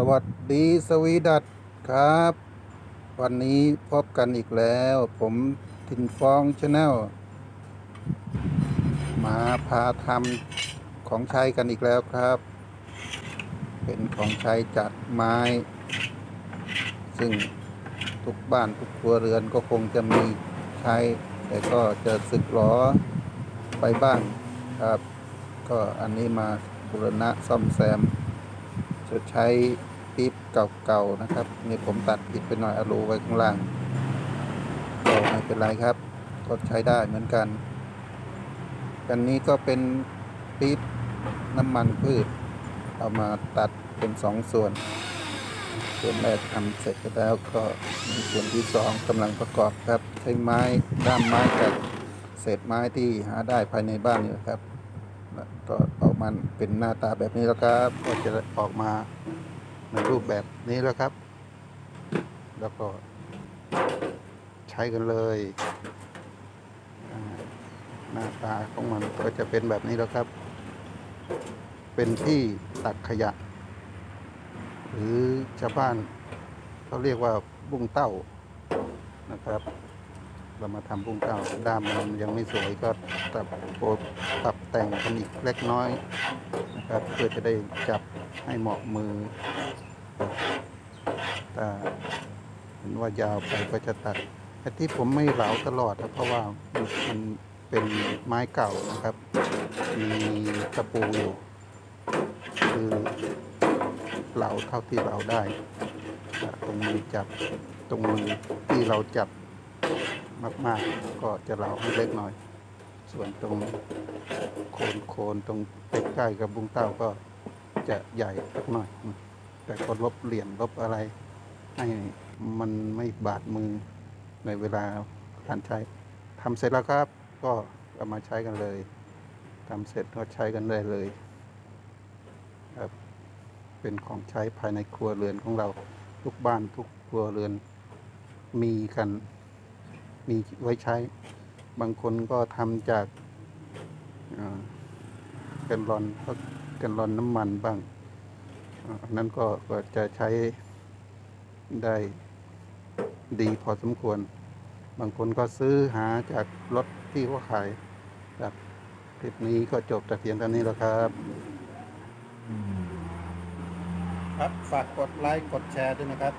สวัสดีสวีดัตครับ วันนี้พบกันอีกแล้ว ผมทินฟองชาแนลมาพาทำของใช้กันอีกแล้วครับ เป็นของใช้จากไม้ ซึ่งทุกบ้านทุกครัวเรือนก็คงจะมีใช้ แต่ก็จะสึกหรอไปบ้างครับ ก็อันนี้มาบูรณะซ่อมแซมจะใช้ ปี๊บเก่าๆนะครับ นี่ผมตัดผิดไปหน่อยเอารูไว้ข้างล่างก็ไม่เป็นไรครับ ก็ใช้ได้เหมือนกัน กันนี้ก็เป็นปี๊บน้ำมันพืช เอามาตัดเป็นสองส่วน ส่วนแรกทำเสร็จไปแล้วก็มีส่วนที่สองกำลังประกอบครับ ใช้ไม้ด้ามไม้กับเศษไม้ที่หาได้ภายในบ้านนี่แหละครับก็ออกมาเป็นหน้าตาแบบนี้แล้วครับก็จะออกมา ในรูปแบบนี้แล้วครับ แล้วก็ใช้กันเลยหน้าตาของมันก็จะเป็นแบบนี้แล้วครับ เป็นที่ตักขยะ หรือชาวบ้านเขาเรียกว่าบุ้งเต้านะครับ เรามาทำบุ้งเต้าด้ามมันยังไม่สวยก็ปรับโปรปรับแต่งกันอีกเล็กน้อย ครับเพื่อจะได้จับให้เหมาะมือถ้าเห็นว่ายาวไปก็จะตัดแต่ที่ผมไม่เหลาตลอดนะเพราะว่ามันเป็นไม้เก่านะครับ มีตะปูอยู่ คือเหลาเท่าที่เราได้ ตรงมือจับตรงมือที่เราจับมาก ๆ ก็จะเหลาให้เล็กหน่อย ส่วนตรง นโคนตรงใกล้ๆกับบุ้งเต้าก็จะใหญ่สักหน่อย แต่ก็ลบเหลี่ยมลบอะไรให้มันไม่บาดมือในเวลาการใช้ทำเสร็จแล้วครับ ก็เอามาใช้กันเลยทำเสร็จก็ใช้กันได้เลยครับเป็นของใช้ภายในครัวเรือนของเราทุกบ้านทุกครัวเรือนมีกันมีไว้ใช้ บางคนก็ทำจากอ่อ แกันรอนก็แกันรอนน้ำมันบ้างอ่าอันนั้นก็ก็จะใช้ได้ดีพอสมควร บางคนก็ซื้อหาจากรถที่เขาขายครับคลิปนี้ก็จบแต่เพียงเท่านี้แล้วครับ ครับฝากกดไลค์กดแชร์ด้วยนะครับ